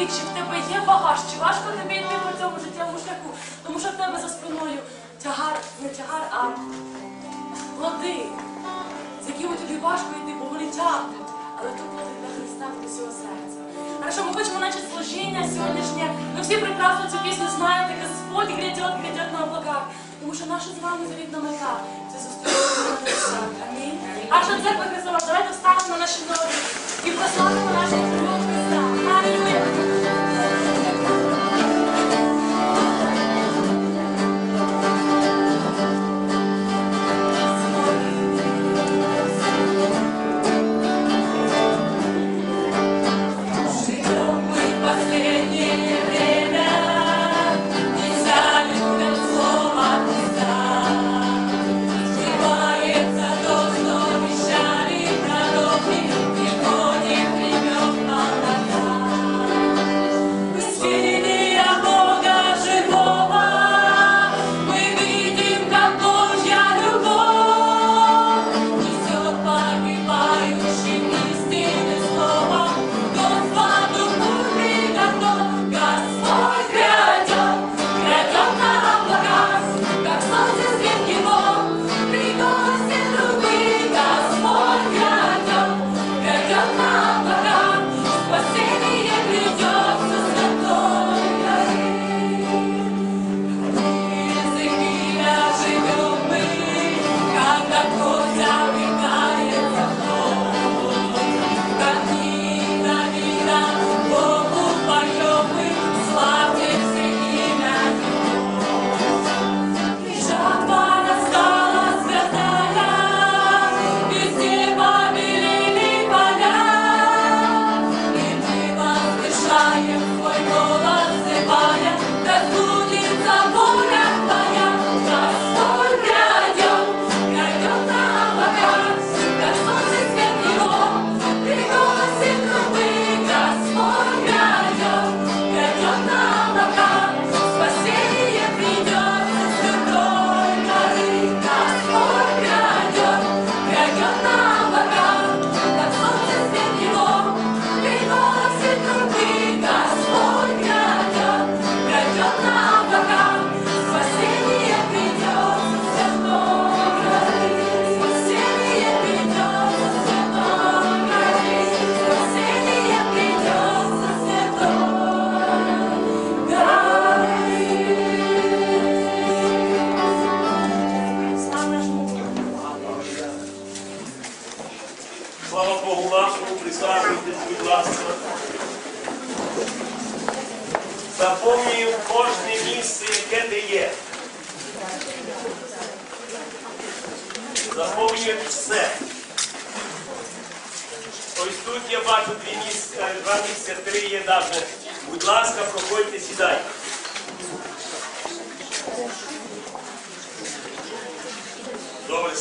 тобі, чи в тебе є багаж, чи важко тобі йти по цьому життєвому шляху? Тому що в тебе за спиною тягар, не тягар, а плоди, з якими тобі важко йти, бо вони тягнуть. Але то плоди для Христа від усього серця. Хорошо, ми хочемо наче служіння сьогоднішнє. Ви всі прекрасно цю пісню знаєте, Господь грядет, грядет на облаках. Тому що наша з вами завідна мета це небесах. Амінь. А що церква Христова, давайте встанемо на наші ноги і прославимо нашого Христа.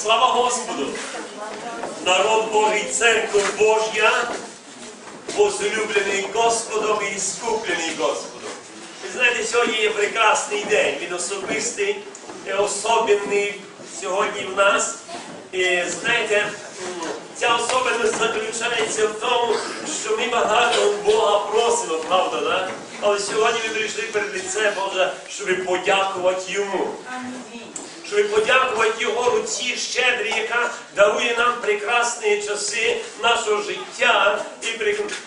Слава Господу! Народ Божий, церква Божя, возлюблений Господом і скуплений Господом. Ви знаєте, сьогодні є прекрасний день, він особистий, е, особенний сьогодні в нас. І знаєте, ця особливість заключається в тому, що ми багато Бога просимо, правда, да? Але сьогодні ми прийшли перед лице Боже, щоб подякувати Йому щоб подякувати Його руці щедрі, яка дарує нам прекрасні часи нашого життя. І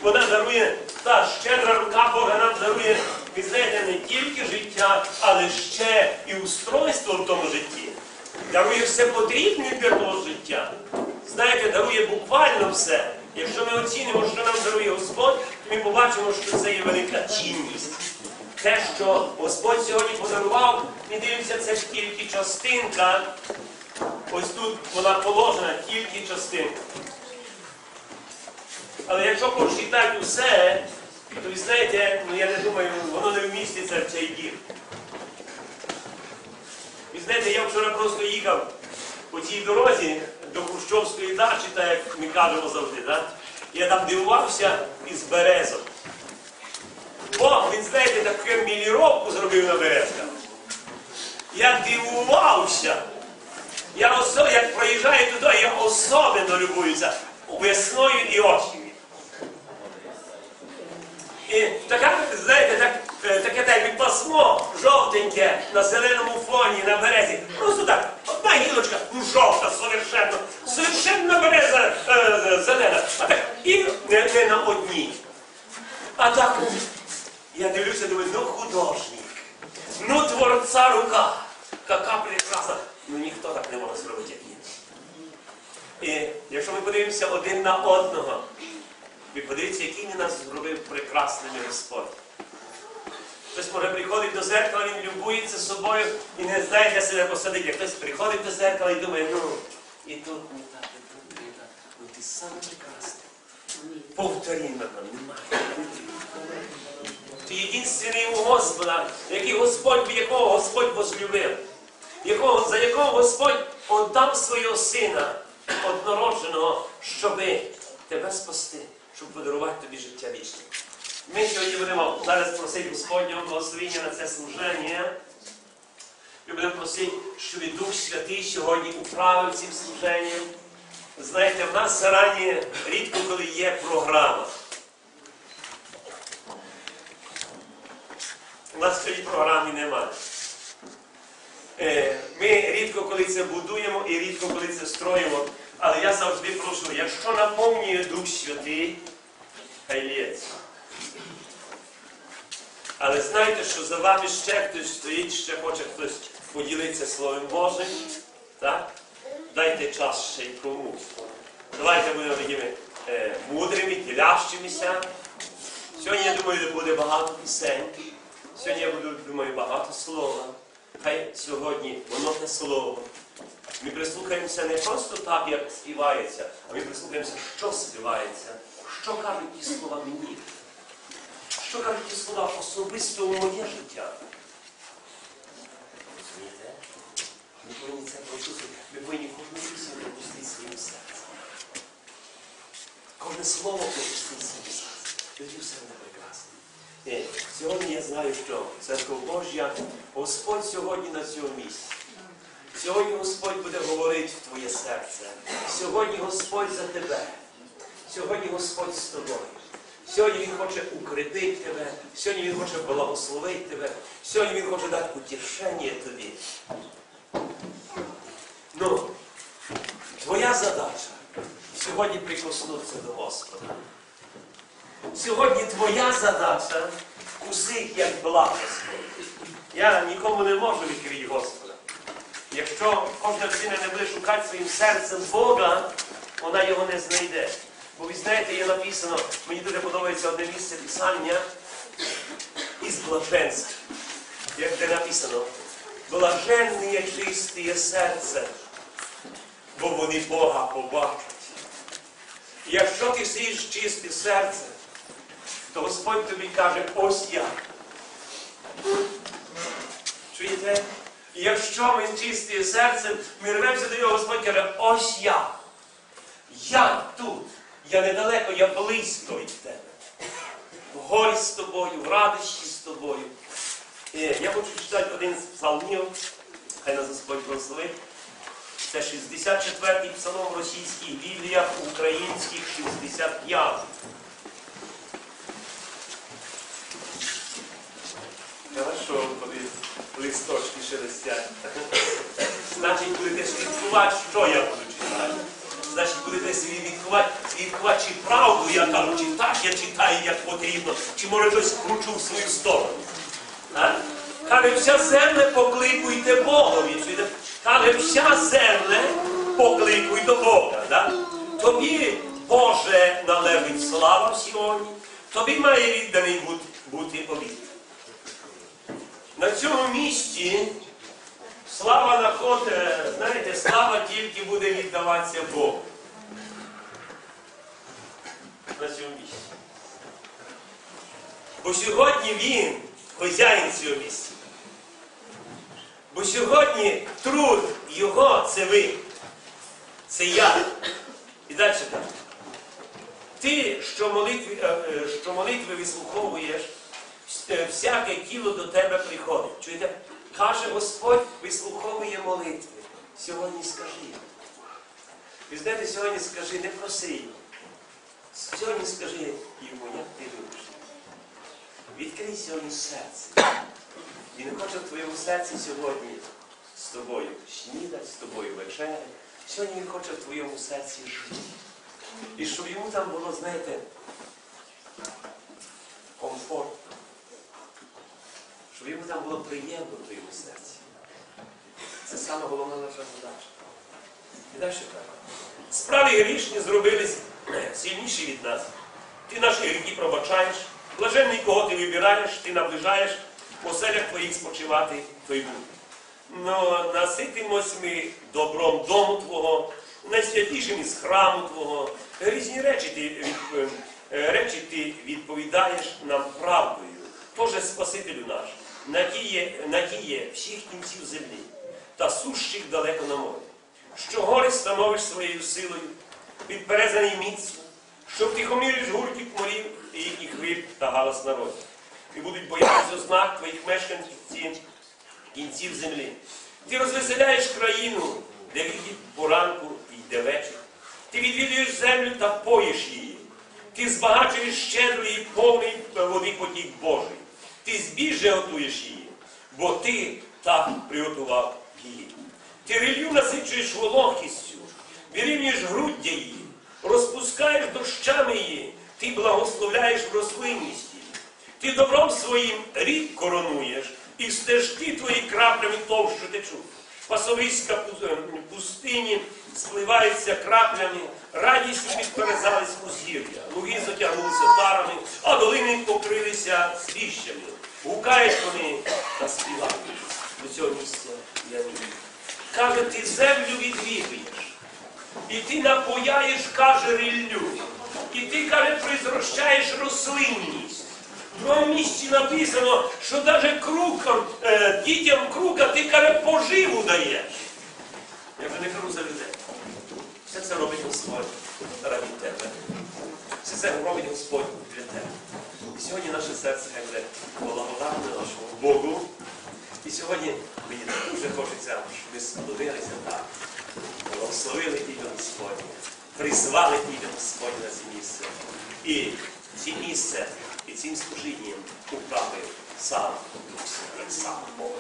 вона дарує, та щедра рука Бога нам дарує, ви знаєте, не тільки життя, але ще і устройство в тому житті. Дарує все потрібне для того життя. Знаєте, дарує буквально все. Якщо ми оцінимо, що нам дарує Господь, ми побачимо, що це є велика цінність те, що Господь сьогодні подарував, ми дивимося, це ж тільки частинка. Ось тут вона положена, тільки частинка. Але якщо прочитати усе, то ви знаєте, ну я не думаю, воно не вміститься в цей дім. Ви знаєте, я вчора просто їхав по тій дорозі до Хрущовської дачі, так як ми кажемо завжди, да? я там дивувався із березок. Бог, він, знаєте, таку міліровку зробив на березках. Я дивувався. Я осо... як проїжджаю туди, я особливо любуюся весною і осінню. І така, знаєте, так, е, таке так пасмо жовтеньке на зеленому фоні, на березі. Просто так, одна гілочка, ну жовта, совершенно, совершенно береза е, зелена. А так і не, не на одній. А так, я дивлюся, думаю, ну художник, ну творця рука, яка прекрасна. Ну ніхто так не може зробити, як він. І якщо ми подивимося один на одного, ви подивіться, який він нас зробив прекрасними Господь. Хтось може приходить до зеркала, він любується собою і не знає, де себе посадити. Хтось приходить до зеркала і думає, ну, і тут не так, і тут не так. Ну ти саме прекрасний. Повтори мене, немає. Ти єдинственний у Господа, який Господь, якого Господь возлюбив, якого, за якого Господь отдав свого сина однородженого, щоби тебе спасти, щоб подарувати тобі життя вічне. Ми сьогодні будемо зараз просити Господнього благословення на це служення. Ми будемо просити, щоб і Дух Святий сьогодні управив цим служенням. Знаєте, в нас зарані рідко коли є програма. У нас цієї програми немає. Е, Ми рідко коли це будуємо і рідко коли це строїмо. Але я завжди прошу, якщо наповнює Дух Святий, хай лється. Але знайте, що за вами ще хтось стоїть, ще хоче хтось поділитися Словом Божим. Так? Дайте час ще й комусь. Давайте будемо такими е, мудрими, ділящимися. Сьогодні, я думаю, буде багато пісень. Сьогодні я буду, думаю, багато слова. Хай сьогодні воно те слово. Ми прислухаємося не просто так, як співається, а ми прислухаємося, що співається, що кажуть ті слова мені, що кажуть ті слова особисто у моє життя. Розумієте? Ми повинні це почути. Ми повинні кожну пісню пропустити своїм серцем. Кожне слово пропустити своїм серцем. Тоді все буде прекрасно. Е, Сьогодні я знаю, що церква Божя, Господь сьогодні на цьому місці. Сьогодні Господь буде говорити в твоє серце. Сьогодні Господь за тебе. Сьогодні Господь з тобою. Сьогодні Він хоче укріпити тебе. Сьогодні Він хоче благословити тебе. Сьогодні Він хоче дати утішення тобі. Ну, твоя задача сьогодні прикоснутися до Господа. Сьогодні твоя задача вкусити, як благословити. Я нікому не можу відкрити Господа. Якщо кожна людина не буде шукати своїм серцем Бога, вона його не знайде. Бо ви знаєте, є написано, мені дуже подобається одне місце писання із блаженства. Як де написано, блаженне чисте серце, бо вони Бога побачать. Якщо ти сієш чисте серце, то Господь тобі каже, ось я. Чуєте? Якщо ми чисті серцем, ми рвемося до нього, Господь каже, ось я. Я тут. Я недалеко, я близько від тебе. В горі з тобою, в радощі з тобою. І я хочу читати один з псалмів, хай нас Господь благословить. Це 64-й псалом в російських бібліях, українських 65. Хорошо, коли листочки шелестять. Значить, будете слідкувати, що я буду читати. Значить, будете слідкувати, чи правду я кажу, чи так я читаю, як потрібно, чи може хтось кручу в свою сторону. Каже, вся земля покликуйте Богові. Каже, вся земля покликуй до Бога. Да? Тобі, Боже, належить слава сьогодні, тобі має відданий бути обід. На цьому місці слава находить, знаєте, слава тільки буде віддаватися Богу. На цьому місці. Бо сьогодні він хазяїн цього місця. Бо сьогодні труд його це ви. Це я. І далі так. Ти, що молитви, е, е, що молитви вислуховуєш, всяке тіло до тебе приходить. Чуєте? Каже Господь, вислуховує молитви. Сьогодні скажи. І знаєте, сьогодні скажи, не проси його. Сьогодні скажи йому, як ти любиш. Відкрий сьогодні серце. Він хоче в твоєму серці сьогодні з тобою снідати, з тобою вечеряти. Сьогодні він хоче в твоєму серці жити. І щоб йому там було, знаєте, комфортно. Щоб йому там було приємно в твоєму серці. Це саме головна наша задача. І далі так. Справи грішні зробились сильніші від нас. Ти наші гріхи пробачаєш, блаженний, кого ти вибираєш, ти наближаєш, в оселях твоїх спочивати той буде. Но наситимось ми добром дому Твого, найсвятішим із храму Твого. Різні речі ти, від- е, речі ти відповідаєш нам правдою. Тоже Спасителю наш, надіє, надіє всіх кінців землі та сущих далеко на морі. Що гори становиш своєю силою, підперезаний міцно, що втихоміриш гуркіт морів і їхніх хвиль та галас народів. І будуть боятися ознак твоїх мешканців кінців землі. Ти розвеселяєш країну, де вихід поранку і йде вечір. Ти відвідуєш землю та поїш її. Ти збагачуєш щедрий і повний води потік Божий. Ти збіжжя готуєш її, бо ти так приготував її. Ти ріллю насичуєш вологкістю, вирівнюєш груддя її, розпускаєш дощами її, ти благословляєш рослинність її. Ти добром своїм рік коронуєш, і стежки твої краплями товщу течуть. Пасовиська е, пустині спливаються краплями, радістю підперезались узгір'я. Луги затягнулися тарами, а долини покрилися свіщами. Гукають вони та співають. До цього місця я не вірю. Каже, ти землю відвідуєш. І ти напояєш, каже, ріллю. І ти, каже, призрощаєш рослинність. В другому місці написано, що навіть е, дітям крука ти, каже, поживу даєш. Я вже не кажу це робить Господь раді тебе. Все це робить Господь для тебе. І сьогодні наше серце буде благодарне нашому Богу. І сьогодні мені дуже хочеться, щоб ми склонилися так, благословили ім'я Господнє, призвали ім'я Господнє на це місце. І це місце, і цим служінням управив сам Дух Святий, сам Бог.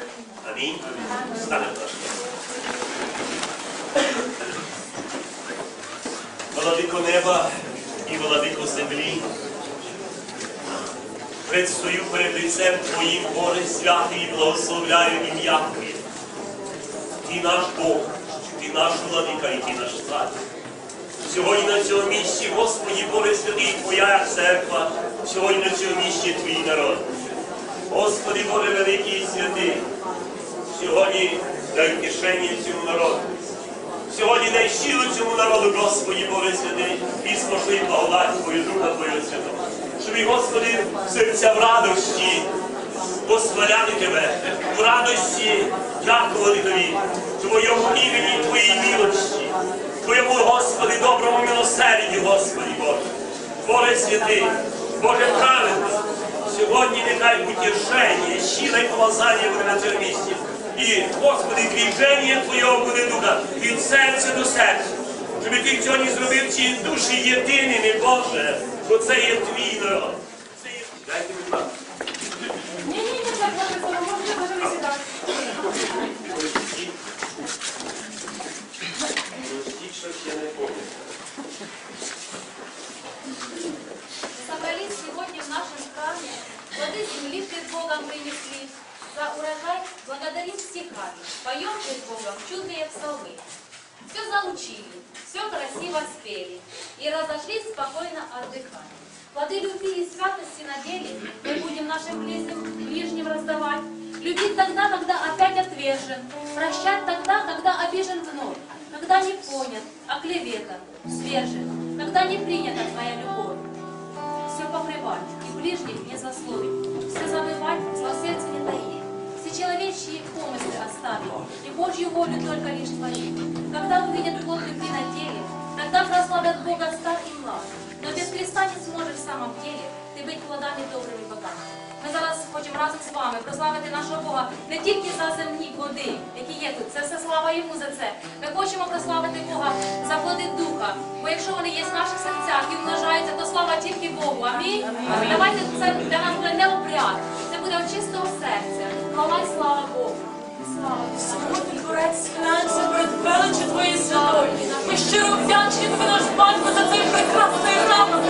Амінь. Станемо наш. Владико неба і владико землі, предстою перед лицем Твоїм, Боже святий, і благословляю ім'я Твоє. Ти наш Бог, Ти наш владика і Ти наш цар. Сьогодні на цьому місці, Господі Боже святий, Твоя церква, сьогодні на цьому місці Твій народ. Господи Боже великий і святий, сьогодні дай кишені цьому народу. Сьогодні дай силу цьому народу, Господі Боже святий, і спошли благодать Твою Духа Твого Святого. Щоб, і, Господи, серця в радості восхваляти Тебе, в радості дякувати Тобі, Твоєму імені, Твоїй милості, Твоєму, Господи, доброму милосердю, Господи Боже. Боже святий, Боже праведний, сьогодні нехай утішення, і помазання буде на цьому місці. І, Господи, движення Твоєго буде духа від серця до серця. Щоб ти сьогодні зробив ці душі єдиними, Боже, бо це є твій народ. Це є... Дайте будь ласка. Ні, ні, ні, так написано, можете даже не сідати. Я не пам'ятаю. Собрались сегодня в нашем храме, плоды земли пред Богом принесли, за урожай благодарим стихами, поем пред Богом чудные псалмы. Все заучили, все красиво спели и разошлись спокойно отдыхать. Плоды любви и святости на деле мы будем нашим близким ближним раздавать. Любить тогда, когда опять отвержен, прощать тогда, когда обижен вновь, когда не понят, оклеветан, свержен, когда не принята твоя любовь все покрывать и ближних не засловить, все забывать, зло сердце не таить, человечьи помыслы оставил, и Божью волю только лишь творит. Когда увидят плод любви на деле, тогда прославят Бога стар и млад. Но без креста не сможешь в самом деле ти бить плодами добрими богами. Ми зараз хочемо разом з вами прославити нашого Бога не тільки за земні плоди, які є тут. Це все слава йому за це. Ми хочемо прославити Бога за плоди духа. Бо якщо вони є в наших серцях і умножаються, то слава тільки Богу. Амінь. Амінь. Давайте це для нас буде не обряд, це буде чистого серця. Хвала і слава Богу. слава Самотній творець склянця перед величі твоєї святої. Ми щиро вдячні тобі наш батько за цей прекрасний рамок.